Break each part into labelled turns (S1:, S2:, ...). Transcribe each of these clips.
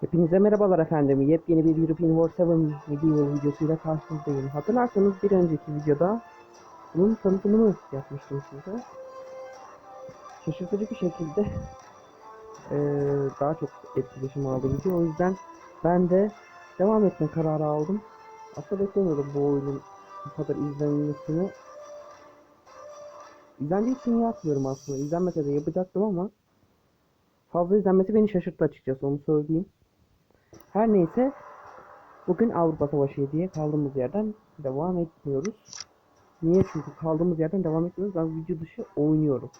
S1: Hepinize merhabalar efendim. Yepyeni bir European War 7 Medieval videosuyla karşınızdayım. Hatırlarsanız bir önceki videoda bunun tanıtımını yapmıştım size. Şaşırtıcı bir şekilde eee, daha çok etkileşim aldı video. O yüzden ben de devam etme kararı aldım. Aslında beklemiyordum bu oyunun bu kadar izlenmesini. İzlendiği için yapmıyorum aslında. İzlenmese de yapacaktım ama fazla izlenmesi beni şaşırttı açıkçası onu söyleyeyim. Her neyse bugün Avrupa Savaşı diye kaldığımız yerden devam etmiyoruz. Niye? Çünkü kaldığımız yerden devam etmiyoruz. Ben video dışı oynuyorum.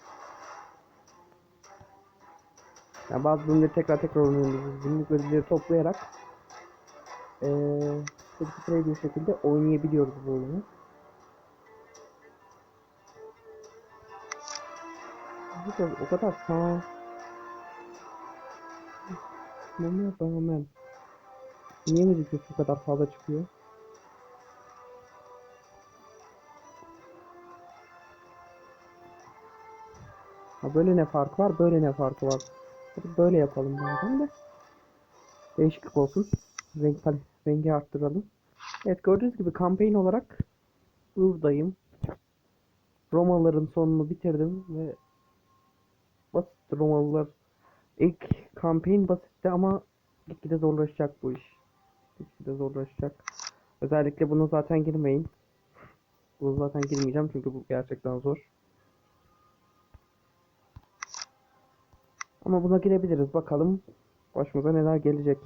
S1: Yani bazı bölümleri tekrar tekrar oynuyoruz. Günlük ödülleri toplayarak eee free bir şekilde oynayabiliyoruz bu oyunu. Bu da o kadar sağ Mama rağmen Niye müzik bu kadar fazla çıkıyor? Ha böyle ne farkı var, böyle ne farkı var? Böyle yapalım bazen de. Değişiklik olsun. Renk rengi arttıralım. Evet gördüğünüz gibi kampanya olarak buradayım. Romalıların sonunu bitirdim ve basit Romalılar ilk kampanya basitti ama gitgide zorlaşacak bu iş. Gitgide zorlaşacak. Özellikle bunu zaten girmeyin. Bunu zaten girmeyeceğim çünkü bu gerçekten zor. Ama buna girebiliriz. Bakalım başımıza neler gelecek.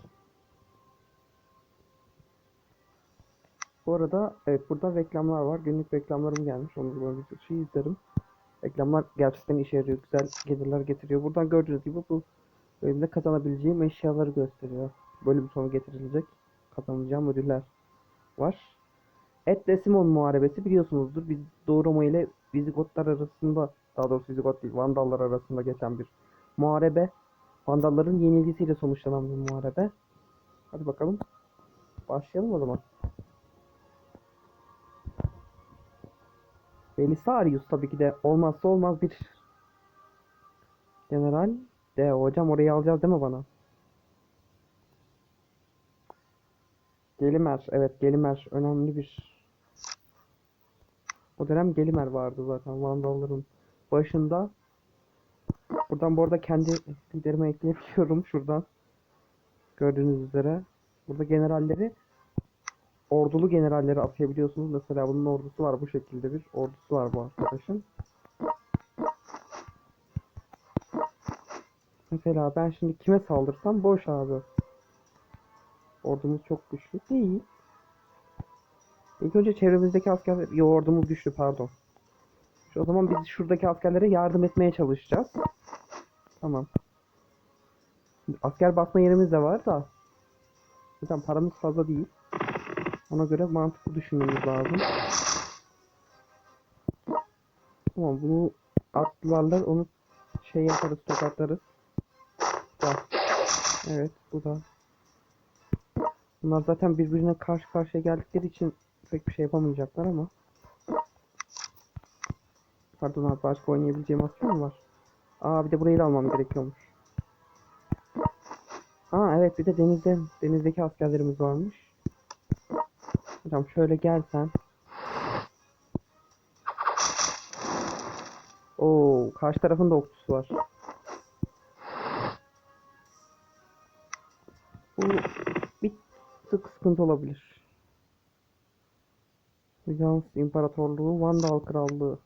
S1: Bu arada evet burada reklamlar var. Günlük reklamlarım gelmiş. Onu böyle bir şey izlerim. Reklamlar gerçekten işe yarıyor. Güzel gelirler getiriyor. Buradan gördüğünüz gibi bu bölümde kazanabileceğim eşyaları gösteriyor. Bölüm sonu getirilecek kazanacağım ödüller var. Etle Simon muharebesi biliyorsunuzdur. Biz Doğu Roma ile Vizigotlar arasında daha doğrusu Vizigot değil Vandallar arasında geçen bir muharebe. Vandalların yenilgisiyle sonuçlanan bir muharebe. Hadi bakalım. Başlayalım o zaman. Belisarius tabii ki de olmazsa olmaz bir general. De hocam orayı alacağız değil mi bana? Gelimer. Evet Gelimer önemli bir o dönem Gelimer vardı zaten Vandalların başında. Buradan bu arada kendi liderime ekleyebiliyorum şuradan. Gördüğünüz üzere. Burada generalleri ordulu generalleri atayabiliyorsunuz. Mesela bunun ordusu var bu şekilde bir ordusu var bu arkadaşın. Mesela ben şimdi kime saldırsam boş abi. Ordumuz çok güçlü değil. İlk önce çevremizdeki askerler... Yo ordumuz güçlü pardon. Şu, o zaman biz şuradaki askerlere yardım etmeye çalışacağız. Tamam. Asker basma yerimiz de var da. Zaten paramız fazla değil. Ona göre mantıklı düşünmemiz lazım. Tamam bunu atlarlar onu şey yaparız tokatlarız. Da. Evet bu da. Bunlar zaten birbirine karşı karşıya geldikleri için pek bir şey yapamayacaklar ama. Pardon abi başka oynayabileceğim mi var? Aa bir de burayı da almam gerekiyormuş. Aa evet bir de denizde denizdeki askerlerimiz varmış. Hocam şöyle gelsen. Oo karşı tarafın da okçusu var. Sıkıntı olabilir. Bizans İmparatorluğu, Vandal Krallığı.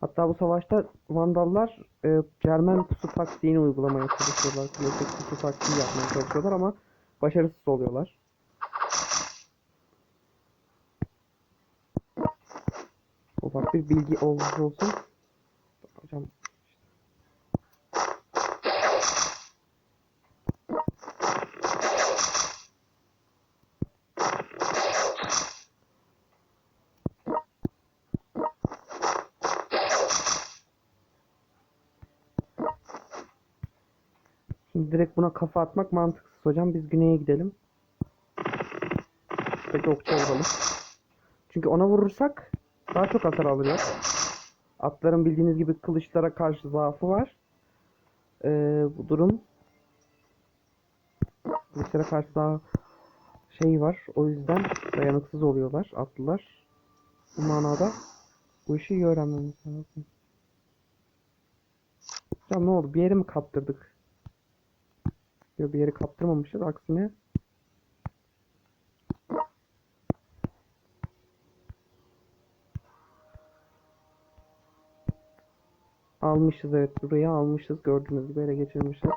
S1: Hatta bu savaşta Vandallar e, Cermen pusu taktiğini uygulamaya çalışıyorlar. Klasik pusu taktiği yapmaya çalışıyorlar ama başarısız oluyorlar. Ufak bir bilgi olmuş olsun. Hocam Şimdi direkt buna kafa atmak mantıksız hocam. Biz güneye gidelim. Peki okçu vuralım. Çünkü ona vurursak daha çok hasar alıyor. Atların bildiğiniz gibi kılıçlara karşı zaafı var. Ee, bu durum kılıçlara karşı daha şey var. O yüzden dayanıksız oluyorlar atlılar. Bu manada bu işi iyi öğrenmemiz lazım. Hocam ne oldu? Bir yere mi kaptırdık? Yok bir yere kaptırmamışız. Aksine almışız evet. Burayı almışız. Gördüğünüz gibi ele geçirmişiz.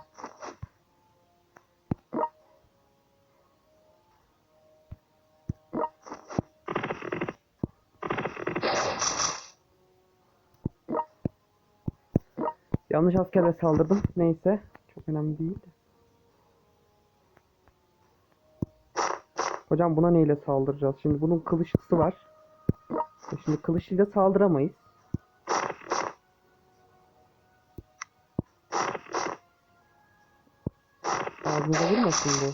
S1: Yanlış askerle saldırdım. Neyse. Çok önemli değil. Hocam buna neyle saldıracağız? Şimdi bunun kılıçlısı var. Şimdi kılıçlıyla saldıramayız. Ağzınıza vurmasın bu.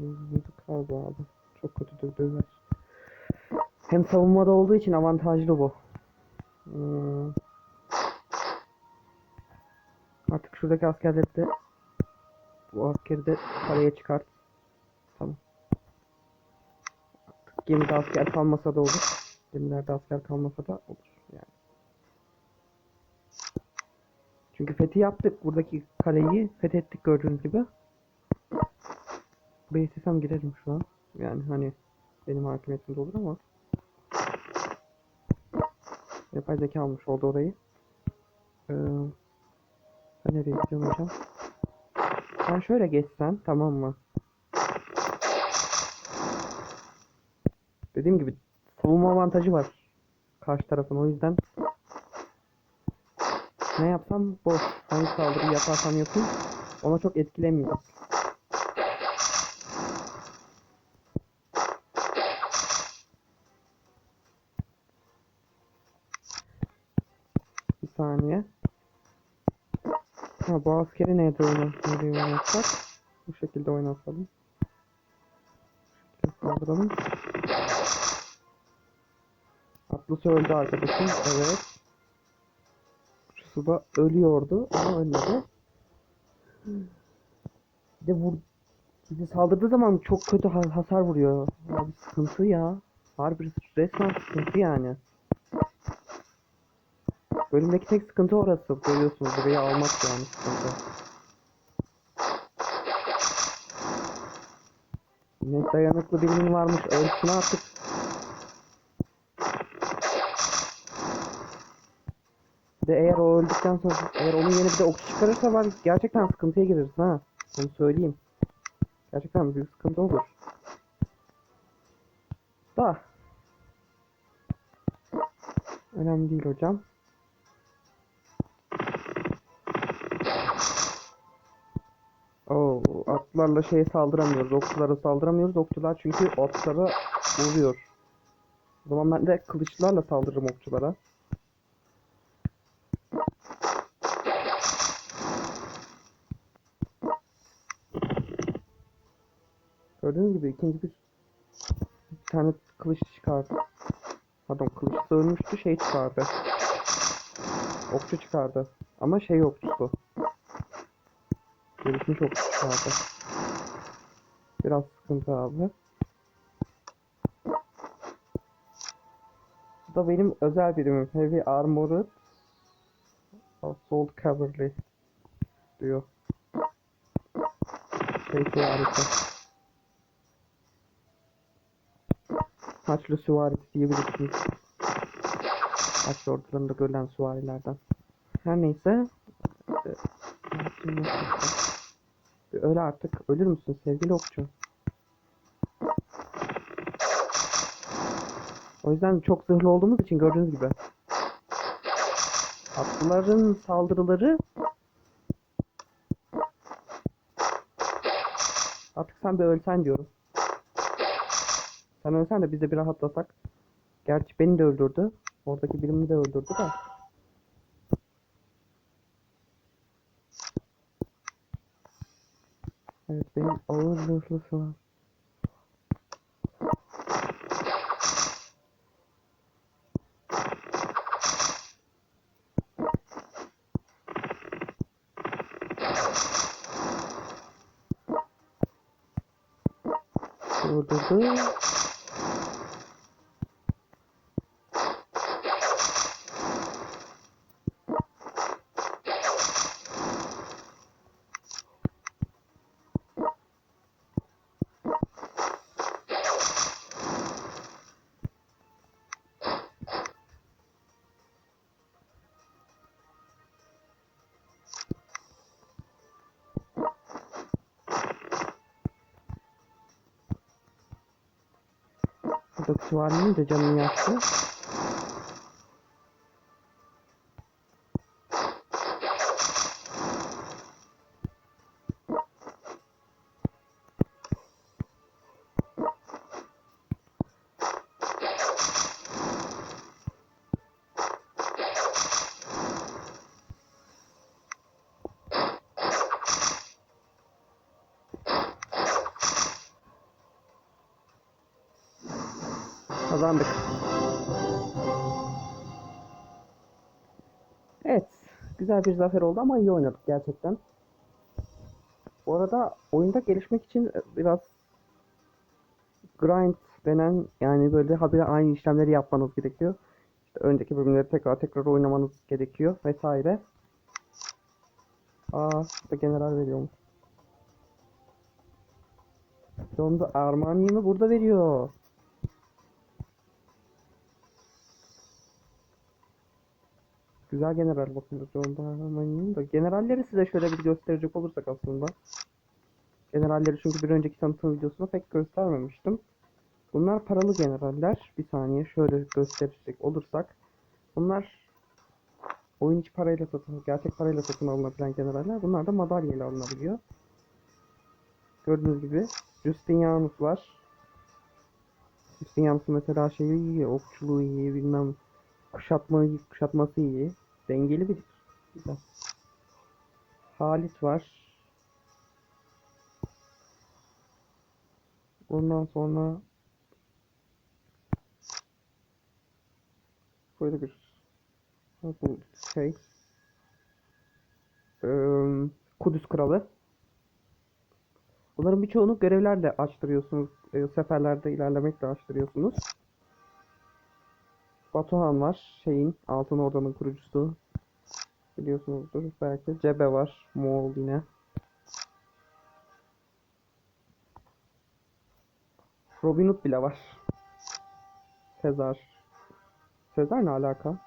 S1: Yüzünüzü kaldı abi. Çok kötü döver. Hem savunmada olduğu için avantajlı bu. Hmm. Artık şuradaki askerleri de bu askeri de kaleye çıkart. Tamam. Artık gemide asker kalmasa da olur. Gemilerde asker kalmasa da olur yani. Çünkü fethi yaptık. Buradaki kaleyi fethettik gördüğünüz gibi. Buraya istesem girerim şu an. Yani hani benim hakimiyetimde olur ama. Yapay zeka almış oldu orayı. Ee, ben nereye gidiyorum hocam? Sen şöyle geçsen tamam mı? Dediğim gibi savunma avantajı var. Karşı tarafın o yüzden ne yapsam boş. Hangi saldırıyı yaparsam yapayım ona çok etkilemiyor. Bir saniye. Ha bu askeri nerede oynatsak? Bu şekilde oynatalım. Saldıralım. Atlısı öldü arkadaşım. Evet. Şu da ölüyordu ama ölmedi. Bir de vur bizi saldırdığı zaman çok kötü ha- hasar vuruyor. Abi sıkıntı ya. Harbi resmen sıkıntı yani. Bölümdeki tek sıkıntı orası. Görüyorsunuz burayı almak yani sıkıntı. Ne dayanıklı birinin varmış. Ölsün artık. De eğer o öldükten sonra eğer onun yeni bir de okçu çıkarırsa var gerçekten sıkıntıya gireriz ha. Onu söyleyeyim. Gerçekten büyük sıkıntı olur. Da. Önemli değil hocam. Oo, atlarla şeye saldıramıyoruz. Okçulara saldıramıyoruz. Okçular çünkü atlara vuruyor. O zaman ben de kılıçlarla saldırırım okçulara. Gördüğünüz gibi ikinci bir, tane kılıç çıkardı. Pardon kılıç ölmüştü şey çıkardı. Okçu çıkardı. Ama şey okçusu. Gelişmiş okçu çıkardı. Biraz sıkıntı abi. Bu da benim özel birimim. Heavy Armored Assault Cavalry diyor. Şey süvarisi. Haçlı süvarisi diyebilirsiniz. Haçlı ordularında görülen süvarilerden. Her neyse. e, Öyle artık. Ölür müsün sevgili okçu? O yüzden çok zırhlı olduğumuz için gördüğünüz gibi. Atlıların saldırıları Artık sen bir ölsen diyorum. Sen ölsen de biz de bir rahatlasak. Gerçi beni de öldürdü. Oradaki birimi de öldürdü de. Evet benim ağır hırslı sıvam. Öldürdü. Buradaki süvarinin de canını yaktı. Güzel bir zafer oldu ama iyi oynadık gerçekten. Bu arada oyunda gelişmek için biraz grind denen yani böyle habire aynı işlemleri yapmanız gerekiyor. İşte önceki bölümleri tekrar tekrar oynamanız gerekiyor vesaire. Aa, da general veriyormuş. Sonunda Armani'yi burada veriyor. Güzel general bakın John Darman'ın da. Generalleri size şöyle bir gösterecek olursak aslında. Generalleri çünkü bir önceki tanıtım videosunda pek göstermemiştim. Bunlar paralı generaller. Bir saniye şöyle gösterecek olursak. Bunlar oyun içi parayla satın, gerçek parayla satın alınabilen generaller. Bunlar da madalya ile alınabiliyor. Gördüğünüz gibi Justinianus var. Justinianus mesela şeyi iyi, okçuluğu iyi, bilmem kuşatma, kuşatması iyi. Dengeli bir güzel. Halit var. Ondan sonra böyle bir bu şey Kudüs Kralı. Bunların birçoğunu görevlerle açtırıyorsunuz. seferlerde ilerlemekle açtırıyorsunuz. Batuhan var. Şeyin Altın Orda'nın kurucusu. Biliyorsunuzdur belki. Cebe var. Moğol yine. Robin Hood bile var. Sezar. Sezar ne alaka?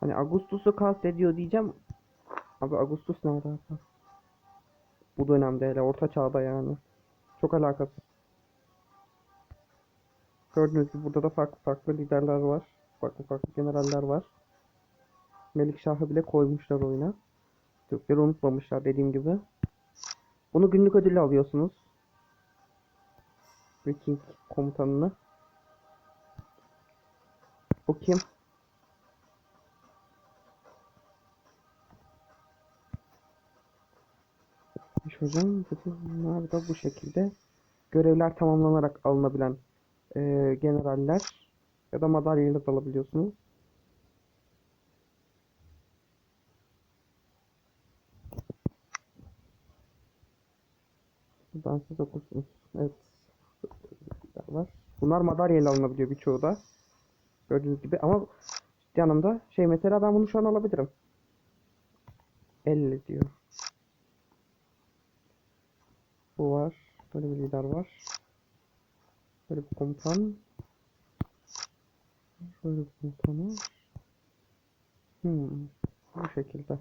S1: Hani Augustus'u kastediyor diyeceğim. Abi Augustus ne alaka? Bu dönemde hele orta çağda yani. Çok alakasız. Gördüğünüz gibi burada da farklı farklı liderler var. Farklı farklı generaller var. Melikşah'ı bile koymuşlar oyuna. Türkleri unutmamışlar dediğim gibi. Bunu günlük ödülle alıyorsunuz. Viking komutanını. O kim? Hocam bunlar da bu şekilde görevler tamamlanarak alınabilen eee, generaller ya da madalyayla da alabiliyorsunuz. Buradan siz okursunuz. Evet. Var. Bunlar madalyayla alınabiliyor birçoğu da. Gördüğünüz gibi ama yanımda şey mesela ben bunu şu an alabilirim. 50 diyor. Bu var. Böyle bir lider var. Böyle bir komutan. Böyle bir komutan var. Hmm. Bu şekilde.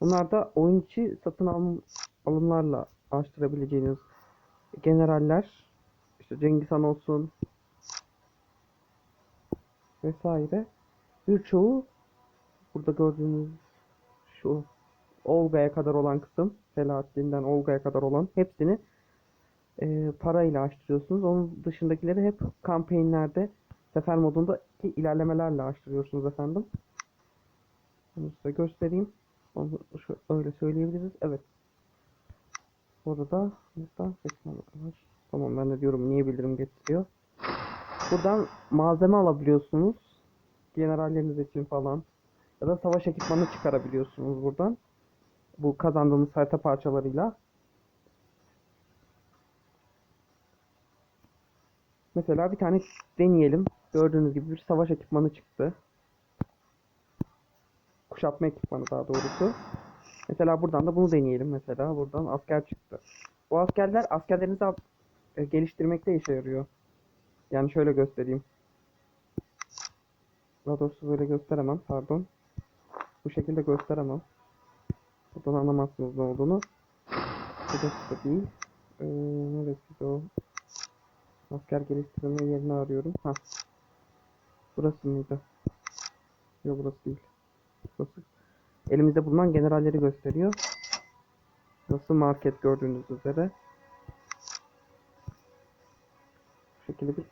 S1: Bunlar da oyun içi satın alım, alımlarla açtırabileceğiniz generaller. İşte Cengiz Han olsun. Vesaire. Birçoğu burada gördüğünüz şu Olga'ya kadar olan kısım, Selahattin'den Olga'ya kadar olan hepsini e, parayla açtırıyorsunuz. Onun dışındakileri hep kampanyalarda sefer modunda ilerlemelerle açtırıyorsunuz efendim. Bunu size göstereyim. Onu şu, öyle söyleyebiliriz. Evet. Burada da burada 80 var. Tamam ben de diyorum niye bildirim getiriyor. Buradan malzeme alabiliyorsunuz. Generalleriniz için falan. Ya da savaş ekipmanı çıkarabiliyorsunuz buradan. Bu kazandığımız harita parçalarıyla. Mesela bir tane deneyelim. Gördüğünüz gibi bir savaş ekipmanı çıktı. Kuşatma ekipmanı daha doğrusu. Mesela buradan da bunu deneyelim mesela. Buradan asker çıktı. Bu askerler askerlerinizi e, geliştirmekte işe yarıyor. Yani şöyle göstereyim. Daha doğrusu böyle gösteremem. Pardon. Bu şekilde gösteremem. Buradan anlamazsınız ne olduğunu. Burası da değil. Ee, neresi o? Asker geliştirme yerini arıyorum. Ha. Burası mıydı? Yok burası değil. Burası. Elimizde bulunan generalleri gösteriyor. Nasıl market gördüğünüz üzere. Bu şekilde bir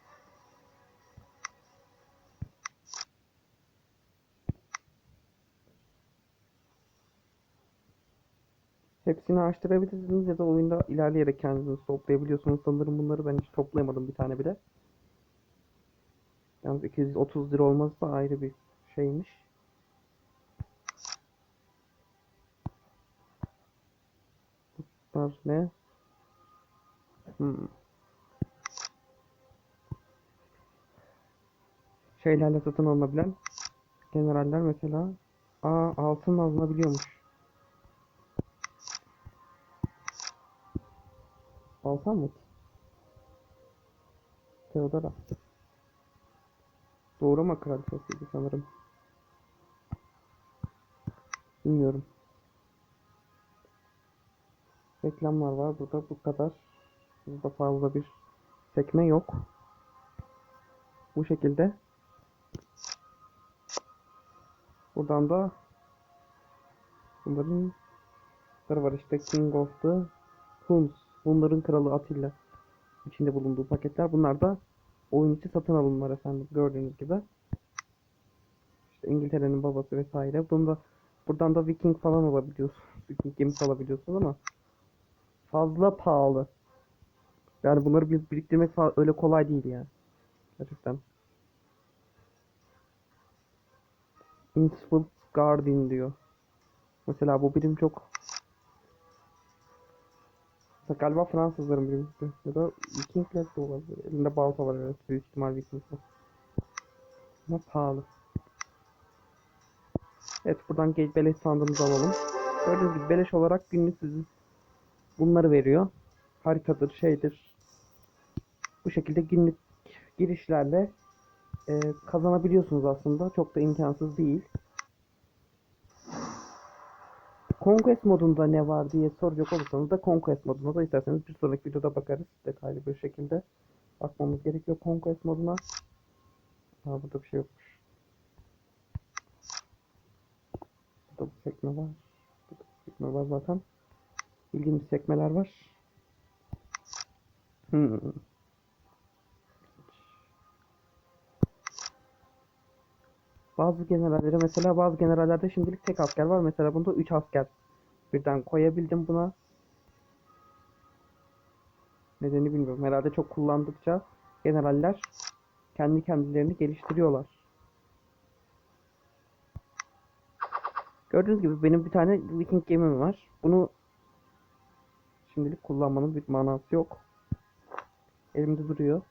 S1: Hepsini açtırabilirsiniz ya da oyunda ilerleyerek kendinizi toplayabiliyorsunuz. Sanırım bunları ben hiç toplayamadım bir tane bile. Yalnız 230 lira olması da ayrı bir şeymiş. Bunlar ne? Hmm. Şeylerle satın alınabilen generaller mesela Aa altın alınabiliyormuş. Alsam mı? Theodora. Doğrama kraliçesiydi sanırım. Bilmiyorum. Reklamlar var. Burada bu kadar. Burada fazla bir sekme yok. Bu şekilde. Buradan da bunların bunları var işte King of the Huns. Bunların kralı Atilla. içinde bulunduğu paketler. Bunlar da oyun içi satın alımlar efendim. Gördüğünüz gibi. İşte İngiltere'nin babası vesaire. Bunda buradan da Viking falan alabiliyorsunuz. Viking gemisi alabiliyorsunuz ama fazla pahalı. Yani bunları bir- biriktirmek öyle kolay değil yani. Gerçekten. Innsfield Guardian diyor. Mesela bu birim çok galiba Fransızların birimiydi. Ya da Vikingler de olabilir. Elinde balta var evet. Büyük ihtimal Vikingler. Ama pahalı. Evet buradan beleş sandığımızı alalım. Gördüğünüz gibi beleş olarak günlük size bunları veriyor. Haritadır, şeydir. Bu şekilde günlük girişlerle e, kazanabiliyorsunuz aslında. Çok da imkansız değil. Conquest modunda ne var diye soracak olursanız da Conquest moduna da isterseniz bir sonraki videoda bakarız. Detaylı bir şekilde bakmamız gerekiyor Conquest moduna. Aa, burada bir şey yokmuş. Burada bir sekme var. Burada bir sekme var zaten. Bildiğimiz sekmeler var. Hmm. Bazı generallere mesela bazı generallerde şimdilik tek asker var. Mesela bunda 3 asker birden koyabildim buna. Nedeni bilmiyorum. Herhalde çok kullandıkça generaller kendi kendilerini geliştiriyorlar. Gördüğünüz gibi benim bir tane Viking gemim var. Bunu şimdilik kullanmanın bir manası yok. Elimde duruyor.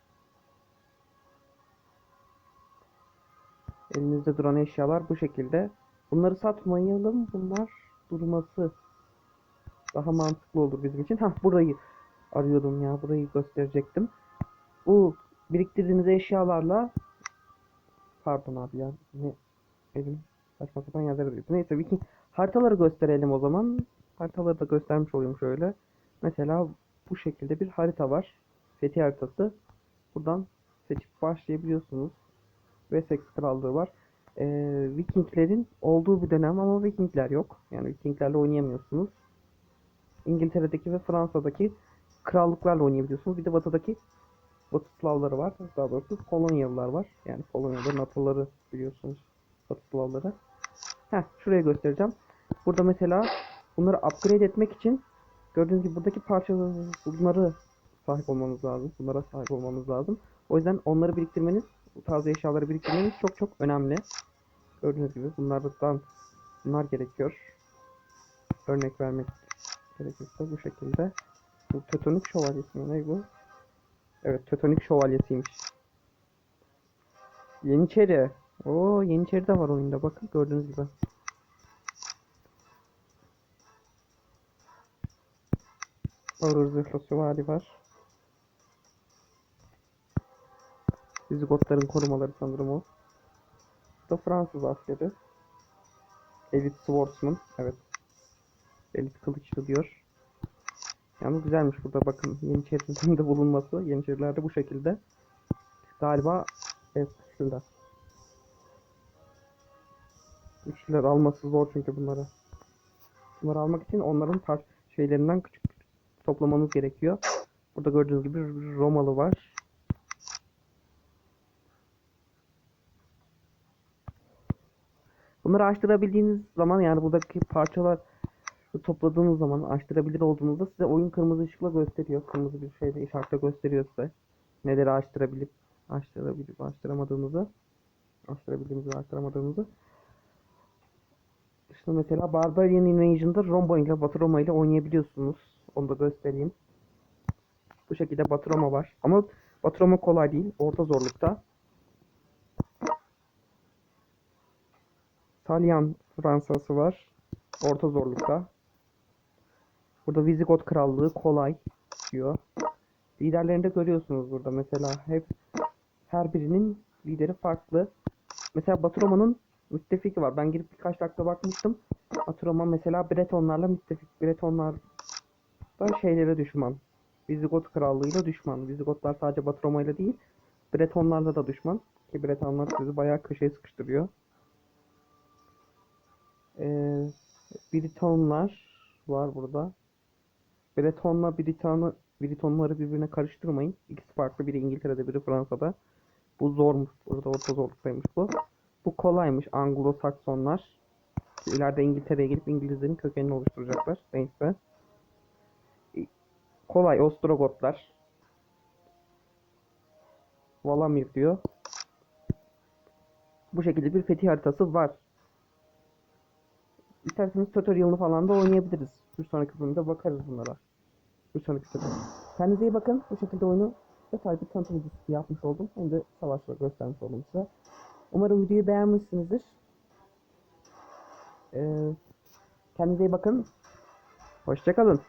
S1: Elinizde duran eşyalar bu şekilde. Bunları satmayalım. Bunlar durması daha mantıklı olur bizim için. Hah burayı arıyordum ya. Burayı gösterecektim. Bu biriktirdiğiniz eşyalarla pardon abi ya. Ne elim saçma sapan yerlere düştü. Neyse Viking haritaları gösterelim o zaman. Haritaları da göstermiş olayım şöyle. Mesela bu şekilde bir harita var. Fethi haritası. Buradan seçip başlayabiliyorsunuz. Wessex Krallığı var. Ee, Vikinglerin olduğu bir dönem ama Vikingler yok. Yani Vikinglerle oynayamıyorsunuz. İngiltere'deki ve Fransa'daki krallıklarla oynayabiliyorsunuz. Bir de batıdaki Batı Slavları var. Daha doğrusu Polonyalılar var. Yani Polonyalıların ataları biliyorsunuz. Batı Slavları. Heh, şuraya göstereceğim. Burada mesela bunları upgrade etmek için gördüğünüz gibi buradaki parçaları bunları sahip olmanız lazım. Bunlara sahip olmanız lazım. O yüzden onları biriktirmeniz, bu tarz eşyaları biriktirmeniz çok çok önemli. Gördüğünüz gibi bunlardan bunlar gerekiyor. örnek vermek gerekirse bu şekilde. Bu Teutonik Şövalyesi mi? Ne bu? Evet, Teutonik Şövalyesiymiş. Yeniçeri. Oo, Yeniçeri de var oyunda. Bakın gördüğünüz gibi. Ağır zırhlı süvari var. Vizigotların korumaları sanırım o. Bu da Fransız askeri. Elite Swordsman. Evet. Elite kılıçlı diyor. Yalnız güzelmiş burada bakın Yeniçerilerin de bulunması. Yeniçeriler de bu şekilde. Galiba evet şurada. Güçlüler alması zor çünkü bunları. Bunları almak için onların par şeylerinden küçük toplamanız gerekiyor. Burada gördüğünüz gibi Romalı var. Bunları açtırabildiğiniz zaman yani buradaki parçalar topladığınız zaman açtırabilir olduğunuzda size oyun kırmızı ışıkla gösteriyor. Kırmızı bir şeyde işaretle gösteriyor size. Neleri açtırabilip açtırabilip açtıramadığınızı açtırabildiğinizi açtıramadığınızı. İşte mesela Barbarian Invasion'da Roma ile Batı Roma ile oynayabiliyorsunuz. Onu da göstereyim. Bu şekilde Batı Roma var. Ama Batı Roma kolay değil. Orta zorlukta. Salyan Fransa'sı var. Orta zorlukta. Burada Visigot Krallığı kolay diyor. Liderlerini de görüyorsunuz burada. Mesela hep her birinin lideri farklı. Mesela Batı Roma'nın müttefiki var. Ben girip birkaç dakika bakmıştım. Batı mesela Bretonlarla müttefik. Bretonlar da şeylere düşman. Visigot Krallığı'yla düşman. Visigotlar sadece Batı Roma ile değil, Bretonlarla da düşman. Ki Bretonlar sizi bayağı köşeye sıkıştırıyor. Ee, Britonlar var burada. Bretonla Britanı, Britonları birbirine karıştırmayın. İkisi farklı. Biri İngiltere'de, biri Fransa'da. Bu zormuş. Burada orta zorluktaymış bu. Bu kolaymış. Anglo-Saksonlar. İleride İngiltere'ye gelip İngilizlerin kökenini oluşturacaklar. Neyse. Kolay Ostrogotlar. Valamir diyor. Bu şekilde bir fetih haritası var. İsterseniz tutorial'ını falan da oynayabiliriz. Bir sonraki bölümde bakarız bunlara. Bir sonraki bölümde. Kendinize iyi bakın. Bu şekilde oyunu detaylı bir tanıtım yapmış oldum. Hem de savaşları göstermiş oldum size. Umarım videoyu beğenmişsinizdir. Ee, kendinize iyi bakın. Hoşçakalın.